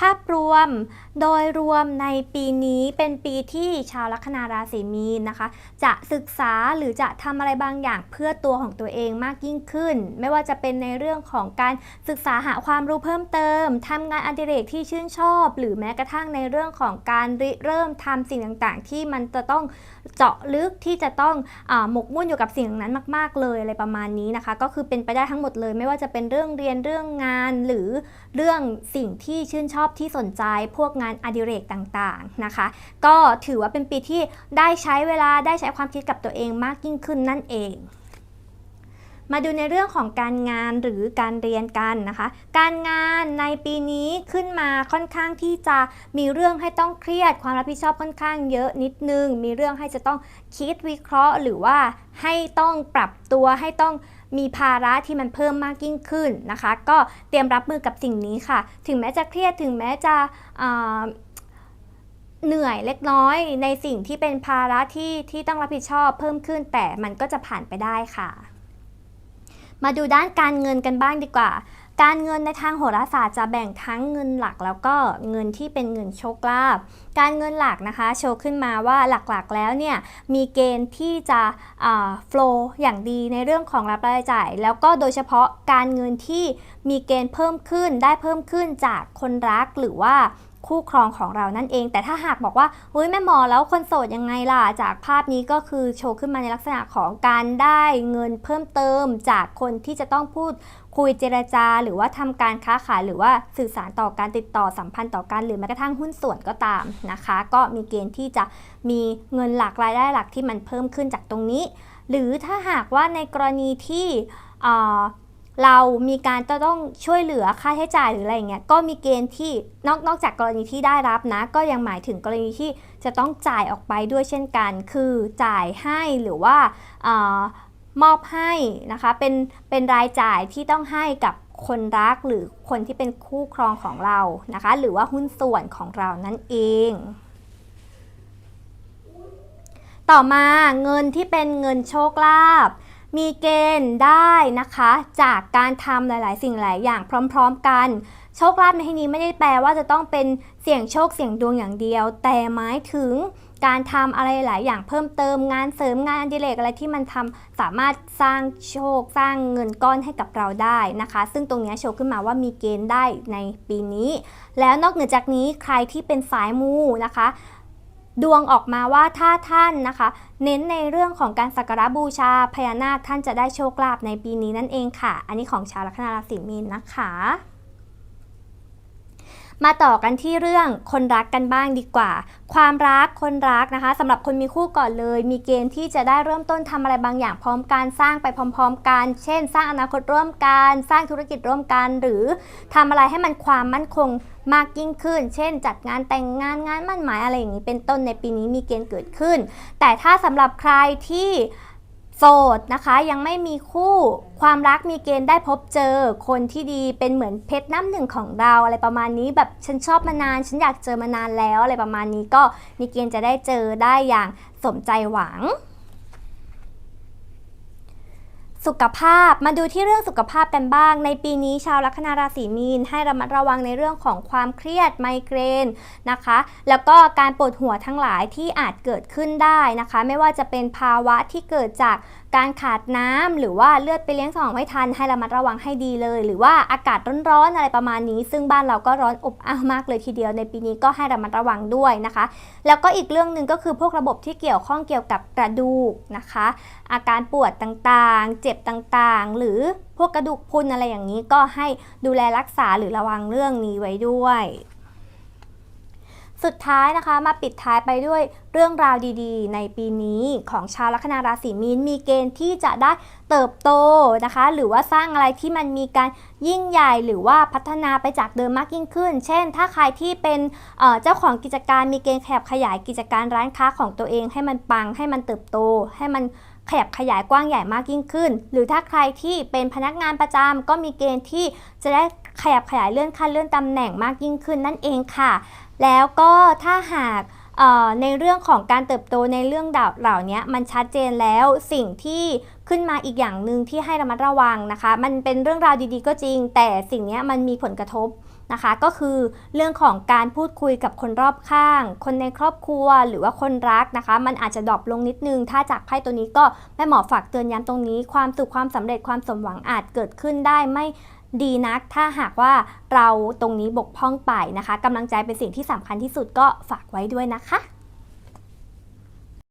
ภาพรวมโดยรวมในปีนี้เป็นปีที่ชาวลัคนาราศีมีนนะคะ จะศึกษาหรือจะทำอะไรบางอย่างเพื่อตัวของตัวเองมากยิ่งขึ้น ไม่ว่าจะเป็นในเรื่องของการศึกษาหาความรู้เพิ่มเติมทำงานอดิเรกที่ชื่นชอบ หรือแม้กระทั่งในเรื่องของการริเริ่มทำสิ่งต่างๆ ที่มันจะต้องเจาะลึกที่จะต้องอหมกมุ่นอยู่กับสิ่งนั้นมาก ๆ เลยอะไรประมาณนี้นะคะ ก็คือเป็นไปได้ทั้งหมดเลย ไม่ว่าจะเป็นเรื่องเรียนเรื่องงานหรือเรื่องสิ่งที่ชื่นชอบที่สนใจพวกงานอดิเรกต่างๆนะคะ ก็ถือว่าเป็นปีที่ได้ใช้เวลาได้ใช้ความคิดกับตัวเองมากยิ่งขึ้นนั่นเองมาดูในเรื่องของการงานหรือการเรียนกันนะคะ การงานในปีนี้ขึ้นมาค่อนข้างที่จะมีเรื่องให้ต้องเครียด ความรับผิดชอบค่อนข้างเยอะนิดนึง มีเรื่องให้จะต้องคิดวิเคราะห์ หรือว่าให้ต้องปรับตัวให้ต้อง มีภาระที่มันเพิ่มมากยิ่งขึ้นนะคะ ก็เตรียมรับมือกับสิ่งนี้ค่ะ ถึงแม้จะเครียดถึงแม้จะเหนื่อยเล็กน้อยในสิ่งที่เป็นภาระที่ที่ต้องรับผิดชอบเพิ่มขึ้น แต่มันก็จะผ่านไปได้ค่ะ มาดูด้านการเงินกันบ้างดีกว่า การเงินในทางโหราศาสตร์จะแบ่งทั้งเงินหลักแล้วก็เงินที่เป็นเงินโชคลาภ การเงินหลักนะคะโชว์ขึ้นมาว่าหลักๆแล้วเนี่ยมีเกณฑ์ที่จะโฟล์อย่างดีในเรื่องของรับรายจ่าย แล้วก็โดยเฉพาะการเงินที่มีเกณฑ์เพิ่มขึ้นได้เพิ่มขึ้นจากคนรักหรือว่าคู่ครองของเรานั่นเอง แต่ถ้าหากบอกว่าเฮ้ยแม่หมอแล้วคนโสดยังไงล่ะ จากภาพนี้ก็คือโชว์ขึ้นมาในลักษณะของการได้เงินเพิ่มเติมจากคนที่จะต้องพูดคุยเจรจา หรือว่าทำการค้าขายหรือว่าสื่อสารต่อการติดต่อสัมพันธ์ต่อกันหรือแม้กระทั่งหุ้นส่วนก็ตามนะคะ ก็มีเกณฑ์ที่จะมีเงินหลักรายได้หลักที่มันเพิ่มขึ้นจากตรงนี้ หรือถ้าหากว่าในกรณีที่ เรามีการจะต้องช่วยเหลือค่าใช้จ่ายหรืออะไรเงี้ยก็มีเกณฑ์ที่นอกนอกจากกรณีที่ได้รับนะ ก็ยังหมายถึงกรณีที่จะต้องจ่ายออกไปด้วยเช่นกัน คือจ่ายให้หรือว่าอามอบให้นะคะเป็นเป็นรายจ่ายที่ต้องให้กับคนรักหรือคนที่เป็นคู่ครองของเรานะคะ หรือว่าหุ้นส่วนของเรานั่นเอง ต่อมาเงินที่เป็นเงินโชคลาภ มีเกณฑ์ได้นะคะ จากการทำหลาย ๆ สิ่งหลายอย่างพร้อม ๆ กัน โชคลาภในที่นี้ไม่ได้แปลว่าจะต้องเป็นเสี่ยงโชคเสี่ยงดวงอย่างเดียว แต่หมายถึงการทำอะไรหลายอย่างเพิ่มเติมงานเสริมงานอดิเรกอะไรที่มันทำสามารถสร้างโชคสร้างเงินก้อนให้กับเราได้นะคะ ซึ่งตรงนี้โชว์ขึ้นมาว่ามีเกณฑ์ได้ในปีนี้ แล้วนอกเหนือจากนี้ใครที่เป็นสายมูนะคะ ดวงออกมาว่าถ้าท่านนะคะ เน้นในเรื่องของการสักการะบูชาพญานาคท่านจะได้โชคลาภในปีนี้นั่นเองค่ะ อันนี้ของชาวลัคนาราศีมีนนะคะ มาต่อกันที่เรื่องคนรักกันบ้างดีกว่า ความรักคนรักนะคะสำหรับคนมีคู่ก่อนเลย มีเกณฑ์ที่จะได้เริ่มต้นทำอะไรบางอย่างพร้อมกันสร้างไปพร้อม ๆ กัน เช่น สร้างอนาคตร่วมกัน สร้างธุรกิจร่วมกัน หรือทำอะไรให้มันความมั่นคงมากยิ่งขึ้น เช่น จัดงานแต่งงานงานมั่นหมายอะไรอย่างนี้เป็นต้นในปีนี้มีเกณฑ์เกิดขึ้น แต่ถ้าสำหรับใครที่ โสดนะคะยังไม่มีคู่ความรักมีเกณฑ์ได้พบเจอ คนที่ดีเป็นเหมือนเพชรน้ำหนึ่งของเราอะไรประมาณนี้แบบฉันชอบมานาน ฉันอยากเจอมานานแล้วอะไรประมาณนี้ก็มีเกณฑ์จะได้เจอได้อย่างสมใจหวัง สุขภาพมาดูที่เรื่องสุขภาพกันบ้าง ในปีนี้ชาวลัคนาราศีมีนให้ระมัดระวังในเรื่องของความเครียดไมเกรนนะคะ แล้วก็การปวดหัวทั้งหลายที่อาจเกิดขึ้นได้นะคะ ไม่ว่าจะเป็นภาวะที่เกิดจากการขาดน้ำหรือว่าเลือดไปเลี้ยงสมองไม่ทันให้ระมัดระวังให้ดีเลย หรือว่าอากาศร้อนๆอะไรประมาณนี้ ซึ่งบ้านเราก็ร้อนอบอ้าวมากเลยทีเดียวในปีนี้ก็ให้ระมัดระวังด้วยนะคะ แล้วก็อีกเรื่องหนึ่งก็คือพวกระบบที่เกี่ยวข้องเกี่ยวกับกระดูกนะคะ อาการปวดต่างๆ เจ็บต่างๆ หรือพวกกระดูกพุนอะไรอย่างนี้ก็ให้ดูแลรักษาหรือระวังเรื่องนี้ไว้ด้วย สุดท้ายนะคะมาปิดท้ายไปด้วยเรื่องราวดีๆ ในปีนี้ของชาวลัคนาราศีมีนมีเกณฑ์ที่จะได้เติบโตนะคะ หรือว่าสร้างอะไรที่มันมีการยิ่งใหญ่หรือว่าพัฒนาไปจากเดิมมากยิ่งขึ้น เช่น ถ้าใครที่เป็นเจ้าของกิจการมีเกณฑ์ขยับขยายกิจการร้านค้าของตัวเอง ให้มันปังให้มันเติบโตให้มัน ขยับขยายกว้างใหญ่มากยิ่งขึ้น หรือถ้าใครที่เป็นพนักงานประจำก็มีเกณฑ์ที่จะได้ขยับขยายเลื่อนขั้นเลื่อนตำแหน่งมากยิ่งขึ้นนั่นเองค่ะ แล้วก็ถ้าหากในเรื่องของการเติบโตในเรื่องดาวเหล่านี้มันชัดเจนแล้วสิ่งที่ขึ้นมาอีกอย่างหนึ่งที่ให้ระมัดระวังนะคะ มันเป็นเรื่องราวดีๆก็จริง แต่สิ่งนี้มันมีผลกระทบ นะคะ ก็คือเรื่องของการพูดคุยกับคนรอบข้าง คนในครอบครัวหรือว่าคนรักนะคะ มันอาจจะดรอปลงนิดนึง ถ้าจากไพ่ตัวนี้ก็แม่หมอฝากเตือนย้ำตรงนี้ ความสุขความสำเร็จความสมหวังอาจเกิดขึ้นได้ไม่ดีนัก ถ้าหากว่าเราตรงนี้บกพร่องไปนะคะกำลังใจเป็นสิ่งที่สำคัญที่สุดก็ฝากไว้ด้วยนะคะ